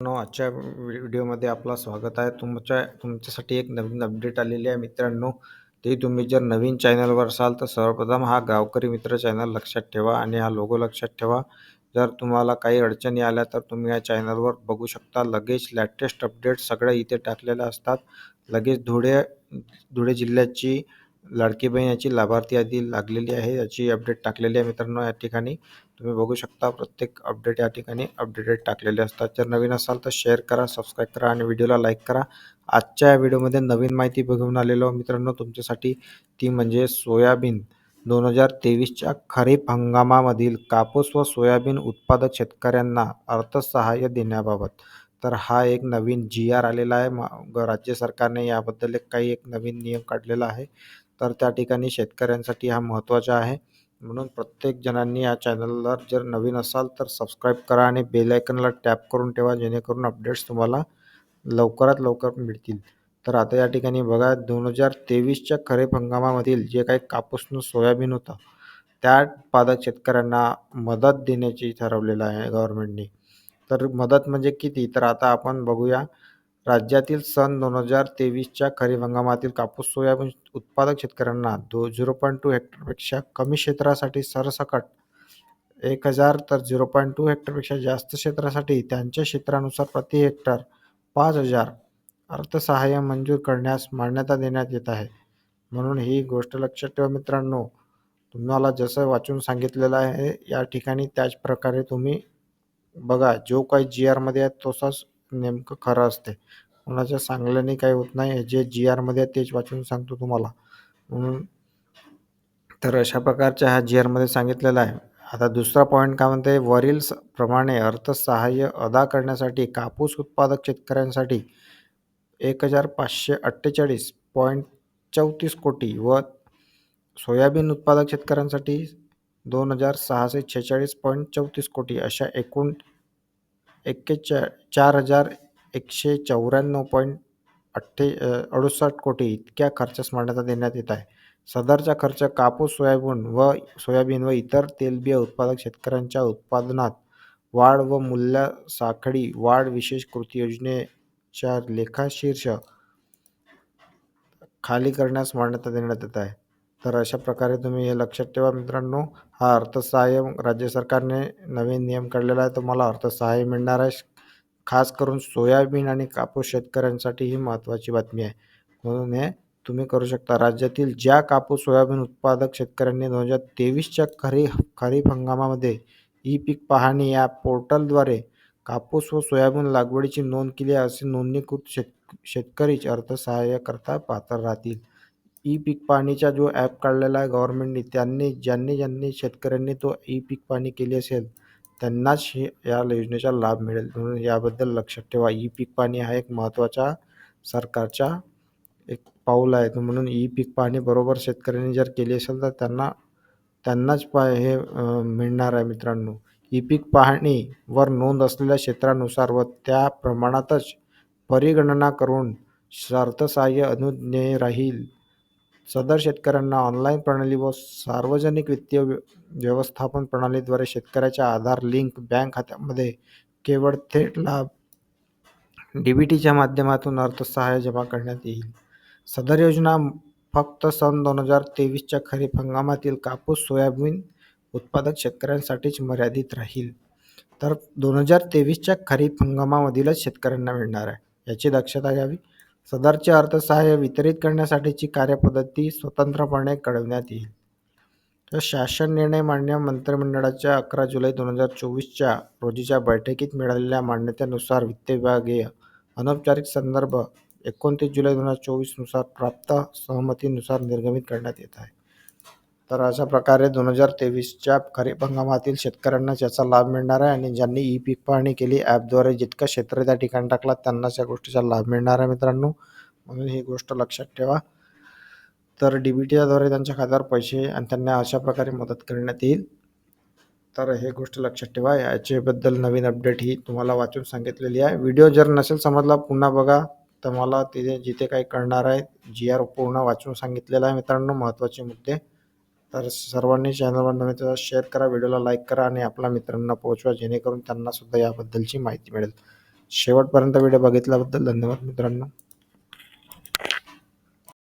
No आजच्या व्हिडिओमध्ये आपलं स्वागत आहे. तुमच्या तुमच्यासाठी एक नवीन अपडेट आलेली आहे मित्रांनो. ते तुम्ही जर नवीन चॅनलवर असाल तर सर्वप्रथम हा गावकरी मित्र चॅनल लक्षात ठेवा आणि हा लोगो लक्षात ठेवा. जर तुम्हाला काही अडचणी आल्या तर तुम्ही या चॅनलवर बघू शकता. लगेच लॅटेस्ट अपडेट सगळ्या इथे टाकलेल्या असतात. लगेच धुळे धुळे जिल्ह्याची लाडकी बहीण याची लाभार्थी यादी लागलेली आहे. याची अपडेट टाकलेली आहे मित्रांनो या ठिकाणी. तुम्ही बघू शकता प्रत्येक अपडेट या ठिकाणी अपडेटेड टाकलेले असतात. जर नवीन असाल तर शेअर करा सबस्क्राईब करा आणि व्हिडिओला लाईक करा. आजच्या या व्हिडिओमध्ये नवीन माहिती बघून आलेलो मित्रांनो. तुमच्यासाठी ती म्हणजे सोयाबीन. दोन हजार तेवीसच्या खरीप हंगामामधील कापूस व सोयाबीन उत्पादक शेतकऱ्यांना अर्थसहाय्य देण्याबाबत. तर हा एक नवीन जी आर आलेला आहे. राज्य सरकारने याबद्दल एक काही एक नवीन नियम काढलेला आहे. तर त्या ठिकाणी शेतकऱ्यांसाठी हा महत्त्वाचा आहे. म्हणून प्रत्येक जणांनी या चॅनलला जर नवीन असाल तर सबस्क्राईब करा आणि बेल आयकनला टॅप करून ठेवा जेणेकरून अपडेट्स तुम्हाला लवकरात लवकर मिळतील. तर आता या ठिकाणी बघा दोन हजार तेवीसच्या खरीप हंगामामधील जे काही कापूस सोयाबीन होतं त्या उत्पादक शेतकऱ्यांना मदत देण्याची ठरवलेलं आहे गव्हर्नमेंटने तर मदत म्हणजे किती? तर आता आपण बघूया राज्यातील सन दोन हजार तेवीसच्या खरीप हंगामातील कापूस सोयाबीन उत्पादक शेतकऱ्यांना दो झिरो पॉईंट टू हेक्टरपेक्षा कमी क्षेत्रासाठी सरसकट एक हजार तर झिरो पॉईंट टू हेक्टरपेक्षा जास्त क्षेत्रासाठी त्यांच्या क्षेत्रानुसार प्रति हेक्टर पाच हजार अर्थसहाय्य मंजूर करण्यास मान्यता देण्यात येत आहे. म्हणून ही गोष्ट लक्षात ठेवा मित्रांनो. तुम्हाला जसं वाचून सांगितलेलं आहे या ठिकाणी त्याच प्रकारे तुम्ही बघा जो काही जी आरमध्ये आहे तसाच नेमकं खरं असते कोणाच्या सांगल्याने काही होत नाही. जे जी आरमध्ये आहे तेच वाचून सांगतो तुम्हाला. म्हणून तर अशा प्रकारच्या हा जी आरमध्ये सांगितलेलं आहे. आता दुसरा पॉईंट काय म्हणते वरील प्रमाणे अर्थसहाय्य अदा करण्यासाठी कापूस उत्पादक शेतकऱ्यांसाठी एक हजार पाचशे अठ्ठेचाळीस पॉईंट चौतीस कोटी व सोयाबीन उत्पादक शेतकऱ्यांसाठी दोन हजार सहाशे छेचाळीस पॉईंट चौतीस कोटी अशा एकूण एक्केचा चार हजार एकशे चौऱ्याण्णव पॉईंट अठ्ठे अडुसष्ट कोटी इतक्या खर्चास मान्यता देण्यात येत आहे. सदरचा खर्च कापूस सोयाबीन व सोयाबीन व इतर तेलबिया उत्पादक शेतकऱ्यांच्या उत्पादनात वाढ व मूल्य साखळी वाढ विशेष कृती योजनेच्या लेखाशीर्ष खाली करण्यास मान्यता देण्यात येत आहे. तर अशा प्रकारे तुम्ही हे लक्षात ठेवा मित्रांनो. हा अर्थसहाय्य राज्य सरकारने नवीन नियम काढलेला आहे. तुम्हाला अर्थसहाय्य मिळणार आहे. खास करून सोयाबीन आणि कापूस शेतकऱ्यांसाठी ही महत्त्वाची बातमी आहे. म्हणून हे तुम्ही करू शकता. राज्यातील ज्या कापूस सोयाबीन उत्पादक शेतकऱ्यांनी दोन हजार तेवीसच्या खरी खरीप हंगामामध्ये ई पीक पाहणी या पोर्टलद्वारे कापूस व सोयाबीन लागवडीची नोंद केली असे नोंदणीकृत शेत शेतकरीच अर्थसहाय्यकरता पात्र राहतील. ई पीक पाहणीचा जो ॲप काढलेला आहे गव्हर्मेंटनी त्यांनी ज्यांनी ज्यांनी शेतकऱ्यांनी तो ई पीक पाणी केली असेल त्यांनाच हे या योजनेचा लाभ मिळेल. म्हणून याबद्दल लक्षात ठेवा. ई पीक पाणी हा एक महत्त्वाचा सरकारचा एक पाऊल आहे. म्हणून ई पीक पाहणी बरोबर शेतकऱ्यांनी जर केली असेल तर त्यांना त्यांनाच पा हे मिळणार आहे मित्रांनो. ई पीक पाहणीवर नोंद असलेल्या क्षेत्रानुसार व त्या प्रमाणातच परिगणना करून अर्थसहाय्य अनुज्ञेय राहील. सदर शेतकऱ्यांना ऑनलाईन प्रणाली व सार्वजनिक वित्तीय व्यवस्थापन प्रणालीद्वारे शेतकऱ्याच्या आधार लिंक बँक खात्यामध्ये केवळ थेट लाभ डी बी टीच्या माध्यमातून अर्थसहाय्य जमा करण्यात येईल. सदर योजना फक्त सन दोन हजार तेवीसच्या खरीप हंगामातील कापूस सोयाबीन उत्पादक शेतकऱ्यांसाठीच मर्यादित राहील. तर दोन हजार तेवीसच्या खरीप हंगामामधीलच शेतकऱ्यांना मिळणार आहे. याची दक्षता घ्यावी. सदरचे अर्थसहाय्य वितरित करण्यासाठीची कार्यपद्धती स्वतंत्रपणे कळविण्यात येईल. तर शासन निर्णय मान्य मंत्रिमंडळाच्या अकरा जुलै दोन हजार चोवीसच्या रोजीच्या बैठकीत मिळालेल्या मान्यतेनुसार वित्त विभागीय अनौपचारिक संदर्भ एकोणतीस जुलै दोन हजार चोवीसनुसार प्राप्त सहमतीनुसार निर्गमित करण्यात येत आहे. तर अशा प्रकारे दोन हजार तेवीसच्या खरीप हंगामातील शेतकऱ्यांना याचा लाभ मिळणार आहे आणि ज्यांनी ई पीक पाहणी केली ॲपद्वारे जितकं क्षेत्र त्या ठिकाणी टाकला त्यांनाच या गोष्टीचा लाभ मिळणार आहे मित्रांनो. म्हणून ही गोष्ट लक्षात ठेवा. तर डी बी टीच्याद्वारे त्यांच्या खात्यावर पैसे आणि त्यांना अशा प्रकारे मदत करण्यात येईल. तर हे गोष्ट लक्षात ठेवा. याच्याबद्दल नवीन अपडेट ही तुम्हाला वाचून सांगितलेली आहे. व्हिडिओ जर नसेल समजला पुन्हा बघा. तर मला तिथे जिथे काही कळणार आहे जी आर पूर्ण वाचून सांगितलेलं आहे मित्रांनो महत्त्वाचे मुद्दे. तर सर्वांनी चॅनलवर नवीन तर शेअर करा व्हिडिओला लाईक करा आणि आपल्या मित्रांना पोहोचवा जेणेकरून त्यांनासुद्धा याबद्दलची माहिती मिळेल. शेवटपर्यंत व्हिडिओ बघितल्याबद्दल धन्यवाद मित्रांनो.